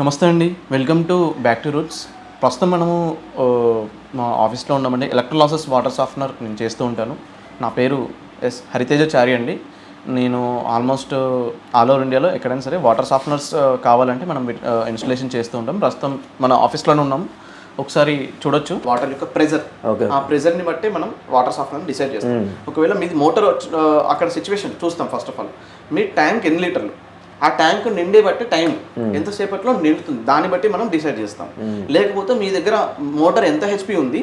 నమస్తే అండి. Welcome to back to roots ప్రస్తుతం మనము మా ఆఫీస్లో ఉన్నామండి. ఎలక్ట్రోలాసెస్ వాటర్ సాఫ్ట్నర్ నేను చేస్తూ ఉంటాను. నా పేరు ఎస్ హరితేజ చారి అండి. నేను ఆల్మోస్ట్ ఆల్ ఓవర్ ఇండియాలో ఎక్కడైనా సరే వాటర్ సాఫ్ట్నర్స్ కావాలంటే మనం ఇన్స్టలేషన్ చేస్తూ ఉంటాం. ప్రస్తుతం మన ఆఫీస్లోనే ఉన్నాం. ఒకసారి చూడొచ్చు. వాటర్ యొక్క ప్రెజర్. ఆ ప్రెజర్ని బట్టి మనం వాటర్ సాఫ్ట్నర్ డిసైడ్ చేస్తాం. ఒకవేళ మీది మోటార్ అక్కడ సిచ్యువేషన్ చూస్తాం ఫస్ట్ ఆఫ్ ఆల్ మీ ట్యాంక్ ఎన్ని లీటర్లు? ఆ ట్యాంక్ నిండే బట్టి టైం ఎంతసేపట్లో నిండుతుంది? దాన్ని బట్టి మనం డిసైడ్ చేస్తాం. లేకపోతే మీ దగ్గర మోటార్ ఎంత హెచ్పి ఉంది.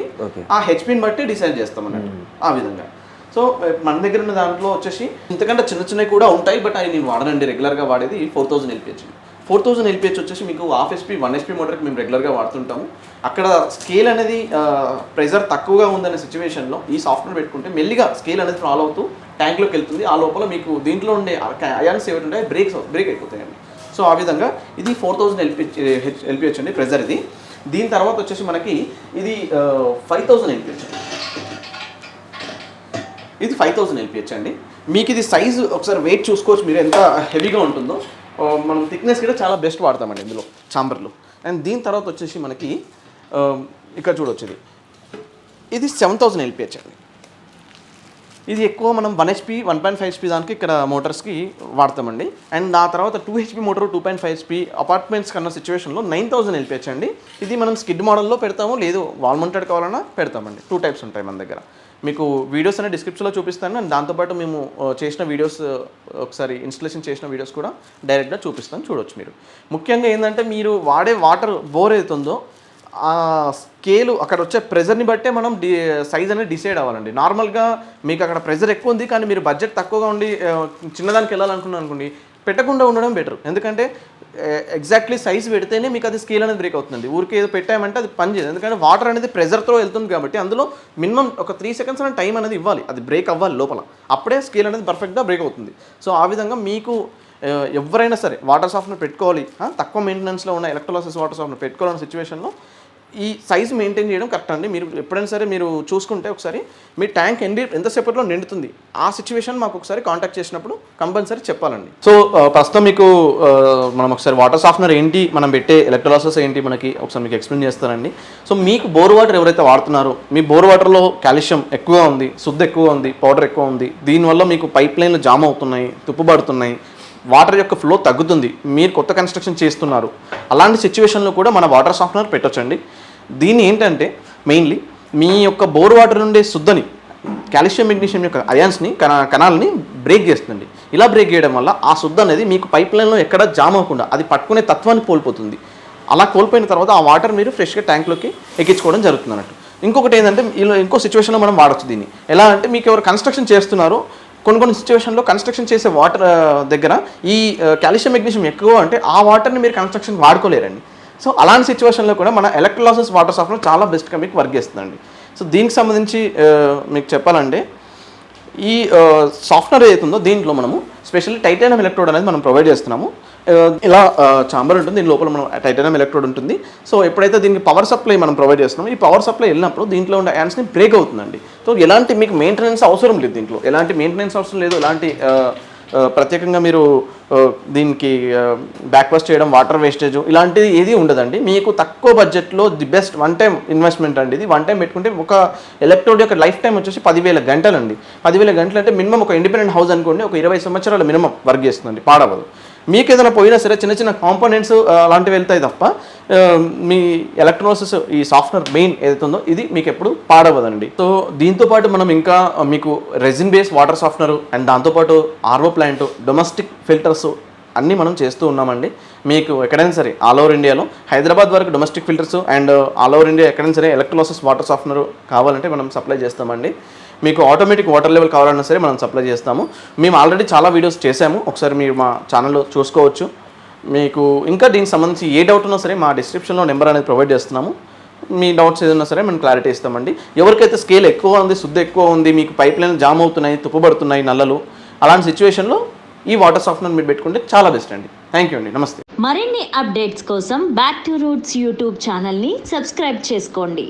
ఆ హెచ్పిని బట్టి డిసైడ్ చేస్తాం అన్నట్టు. ఆ విధంగా. సో మన దగ్గర ఉన్న దాంట్లో వచ్చేసి ఇంతకంటే చిన్న చిన్నవి కూడా ఉంటాయి బట్ అవి నేను వాడనండి. రెగ్యులర్గా వాడేది four thousand LPH four thousand LPH వచ్చేసి మీకు హాఫ్ ఎస్పీ వన్ ఎస్పీ మోటార్కి మేము రెగ్యులర్గా వాడుతుంటాము. అక్కడ స్కేల్ అనేది ప్రెజర్ తక్కువగా ఉందనే సిచ్యువేషన్లో ఈ సాఫ్ట్వేర్ పెట్టుకుంటే మెల్లిగా స్కేల్ అనేది ఫాలో అవుతూ ట్యాంక్లోకి వెళ్తుంది. ఆ లోపల మీకు దీంట్లో ఉండే అయాన్స్ ఏమిటి ఉంటాయి బ్రేక్స్ బ్రేక్ అయిపోతాయండి. సో ఆ విధంగా ఇది ఫోర్ థౌసండ్ ఎల్పిహెచ్ ఎల్పిహెచ్ అండి ప్రెజర్ ఇది. దీని తర్వాత వచ్చేసి మనకి ఇది ఫైవ్ థౌసండ్ ఎల్పిహెచ్ ఇది ఫైవ్ థౌసండ్ ఎల్పిహెచ్ అండి. మీకు ఇది సైజు ఒకసారి వెయిట్ చూసుకోవచ్చు మీరు ఎంత హెవీగా ఉంటుందో. మనం థిక్నెస్ కూడా చాలా బెస్ట్ వాడతామండి ఇందులో చాంబర్లు అండ్ దీని తర్వాత వచ్చేసి మనకి ఇక్కడ చూడొచ్చేది. ఇది ఇది సెవెన్ థౌసండ్ ఎల్పిహెచ్ అండి. ఇది ఎక్కువ మనం one HP one point five HP దానికి ఇక్కడ మోటార్స్కి వాడతామండి. అండ్ ఆ తర్వాత two HP motor two point five HP apartments కన్నా సిచ్యువేషన్లో నైన్ థౌసండ్ ఎల్పిహెచ్ అండి. ఇది మనం స్కిడ్ మోడల్లో పెడతాము లేదు వాల్ మౌంటెడ్ కావాలన్నా పెడతామండి. టూ టైప్స్ ఉంటాయి మన దగ్గర. మీకు వీడియోస్ అనే డిస్క్రిప్షన్లో చూపిస్తాను. అండ్ దాంతోపాటు మేము చేసిన వీడియోస్ ఒకసారి ఇన్స్టలేషన్ చేసిన వీడియోస్ కూడా డైరెక్ట్గా చూపిస్తాను. చూడొచ్చు మీరు. ముఖ్యంగా ఏంటంటే మీరు వాడే వాటర్ బోర్ ఏదైతుందో ఆ స్కేలు అక్కడ వచ్చే ప్రెజర్ని బట్టే మనం డి సైజ్ అనేది డిసైడ్ అవ్వాలండి. నార్మల్గా మీకు అక్కడ ప్రెజర్ ఎక్కువ ఉంది కానీ మీరు బడ్జెట్ తక్కువగా ఉండి చిన్నదానికి వెళ్ళాలనుకున్నాను అనుకోండి పెట్టకుండా ఉండడం బెటర్. ఎందుకంటే ఎగ్జాక్ట్లీ సైజ్ పెడితేనే మీకు అది స్కేల్ అనేది బ్రేక్ అవుతుంది. ఊరికి ఏదో పెట్టామంటే అది పని చేయదు. ఎందుకంటే వాటర్ అనేది ప్రెజర్తో వెళ్తుంది కాబట్టి అందులో మినిమం ఒక త్రీ సెకండ్స్ అనే టైం అనేది ఇవ్వాలి. అది బ్రేక్ అవ్వాలి లోపల. అప్పుడే స్కేల్ అనేది పర్ఫెక్ట్గా బ్రేక్ అవుతుంది. సో ఆ విధంగా మీకు ఎవరైనా సరే వాటర్ సాఫ్ట్వేర్ పెట్టుకోవాలి. తక్కువ మెయింటెనెన్స్లో ఉన్న ఎలక్ట్రోలసిస్ వాటర్ సాఫ్ట్వేర్ పెట్టుకోవాలన్న సిచ్యువేషన్లో ఈ సైజ్ మెయింటైన్ చేయడం కరెక్ట్ అండి? మీరు ఎప్పుడైనా సరే మీరు చూసుకుంటే ఒకసారి మీ ట్యాంక్ ఎండి ఎంతసేపట్లో నిండుతుంది? ఆ సిచ్యువేషన్ మాకు ఒకసారి కాంటాక్ట్ చేసినప్పుడు కంపల్సరీ చెప్పాలండి. సో ప్రస్తుతం మీకు మనం ఒకసారి వాటర్ సాఫ్ట్నర్ ఏంటి మనం పెట్టే ఎలక్ట్రోలాసెస్ ఏంటి మనకి ఒకసారి మీకు ఎక్స్ప్లెయిన్ చేస్తానండి. సో మీకు బోర్ వాటర్ ఎవరైతే వాడుతున్నారో మీ బోర్ వాటర్లో కాల్షియం ఎక్కువ ఉంది శుద్ధ ఎక్కువ ఉంది పౌడర్ ఎక్కువ ఉంది దీనివల్ల మీకు పైప్ లైన్లు జామ్ అవుతున్నాయి తుప్పుబడుతున్నాయి వాటర్ యొక్క ఫ్లో తగ్గుతుంది. మీరు కొత్త కన్స్ట్రక్షన్ చేస్తున్నారు. అలాంటి సిచ్యువేషన్లో కూడా మన వాటర్ సాఫ్ట్నర్ పెట్టొచ్చండి. దీన్ని ఏంటంటే మెయిన్లీ మీ యొక్క బోర్ వాటర్ నుండే శుద్ధని కాల్షియం మెగ్నీషియం యొక్క అయాన్స్ని కణ కణాలని బ్రేక్ చేస్తుంది ఇలా బ్రేక్ చేయడం వల్ల ఆ శుద్ధ అనేది మీకు పైప్ లైన్లో ఎక్కడ జామ్ అవ్వకుండా అది పట్టుకునే తత్వాన్ని కోల్పోతుంది. అలా కోల్పోయిన తర్వాత ఆ వాటర్ మీరు ఫ్రెష్గా ట్యాంక్లోకి ఎక్కించుకోవడం జరుగుతుంది అన్నట్టు ఇంకొకటి ఏంటంటే ఇలా ఇంకో సిచ్యువేషన్లో మనం వాడచ్చు దీన్ని. ఎలా అంటే మీకు ఎవరు కన్స్ట్రక్షన్ చేస్తున్నారో కొన్ని కొన్ని సిచ్యువేషన్లో కన్స్ట్రక్షన్ చేసే వాటర్ దగ్గర ఈ కాల్షియం మెగ్నీషియం ఎక్కువ అంటే ఆ వాటర్ని మీరు కన్స్ట్రక్షన్ వాడుకోలేరండి. సో అలాంటి సిచ్యువేషన్లో కూడా మన ఎలక్ట్రోలాసెస్ వాటర్ సాఫ్ట్వేర్ చాలా బెస్ట్గా మీకు వర్క్ చేస్తుందండి. సో దీనికి సంబంధించి మీకు చెప్పాలంటే ఈ సాఫ్ట్వేర్ ఏదైతుందో దీంట్లో మనము స్పెషల్లీ టైటానియం ఎలక్ట్రోడ్ అనేది మనం ప్రొవైడ్ చేస్తున్నాము. ఇలా చాంబర్ ఉంటుంది. దీని లోపల మనం టైటానియం ఎలక్ట్రోడ్ ఉంటుంది. సో ఎప్పుడైతే దీనికి పవర్ సప్లై మనం ప్రొవైడ్ చేస్తున్నామో ఈ పవర్ సప్లై వెళ్ళినప్పుడు దీంట్లో ఉండే యాన్స్ని బ్రేక్ అవుతుందండి. సో ఎలాంటి మీకు మెయింటెనెన్స్ అవసరం లేదు దీంట్లో. ఎలాంటి మెయింటెనెన్స్ అవసరం లేదు. ఎలాంటి ప్రత్యేకంగా మీరు దీనికి బ్యాక్వర్స్ చేయడం వాటర్ వేస్టేజ్ ఇలాంటిది ఏది ఉండదండి. మీకు తక్కువ బడ్జెట్లో the best one time investment అండి ఇది. వన్ టైం పెట్టుకుంటే ఒక ఎలక్ట్రోడ్ యొక్క లైఫ్ టైం వచ్చేసి పదివేల గంటలు అండి పదివేల గంటలు అంటే మినిమం ఒక ఇండిపెండెంట్ హౌస్ అనుకోండి ఒక ఇరవై సంవత్సరాల మినిమం వర్క్ చేస్తుందండి పాడవదు. మీకు ఏదైనా పోయినా సరే చిన్న చిన్న కాంపోనెంట్స్ అలాంటివి వెళ్తాయి తప్ప మీ ఎలక్ట్రోనిక్స్ ఈ సాఫ్ట్వేర్ మెయిన్ ఏదైతుందో ఇది మీకు ఎప్పుడు పాడవదండి. సో దీంతో పాటు మనం ఇంకా మీకు resin base water software and దాంతోపాటు RO plant domestic filter filters అన్నీ మనం చేస్తూ ఉన్నామండి. మీకు ఎక్కడైనా సరే ఆల్ ఓవర్ ఇండియాలో హైదరాబాద్ వరకు domestic filters and all over India ఎక్కడైనా సరే ఎలక్ట్రోలాసెస్ వాటర్ సాఫ్ట్నర్ కావాలంటే మనం సప్లై చేస్తామండి. మీకు ఆటోమేటిక్ వాటర్ లెవెల్ కావాలన్నా సరే మనం సప్లై చేస్తాము. మేము ఆల్రెడీ చాలా వీడియోస్ చేసాము ఒకసారి మీరు మా ఛానల్లో చూసుకోవచ్చు. మీకు ఇంకా దీనికి సంబంధించి ఏ డౌట్ ఉన్నా సరే మా డిస్క్రిప్షన్లో నెంబర్ అనేది ప్రొవైడ్ చేస్తున్నాము. మీ డౌట్స్ ఏదైనా సరే మేము క్లారిటీ ఇస్తామండి. ఎవరికైతే స్కేల్ ఎక్కువ ఉంది శుద్ధి ఎక్కువ ఉంది మీకు పైప్ లైన్ జామ్ అవుతున్నాయి తుప్పబడుతున్నాయి నల్లలు అలాంటి సిచ్యువేషన్లో ఈ వాటర్ సాఫ్ట్నర్ మీరు పెట్టుకుంటే చాలా బెస్ట్ అండి. థ్యాంక్ యూ అండి. నమస్తే. మరిన్ని అప్డేట్స్ కోసం బ్యాక్ టు రూట్స్ యూట్యూబ్ ఛానల్ని సబ్స్క్రైబ్ చేసుకోండి.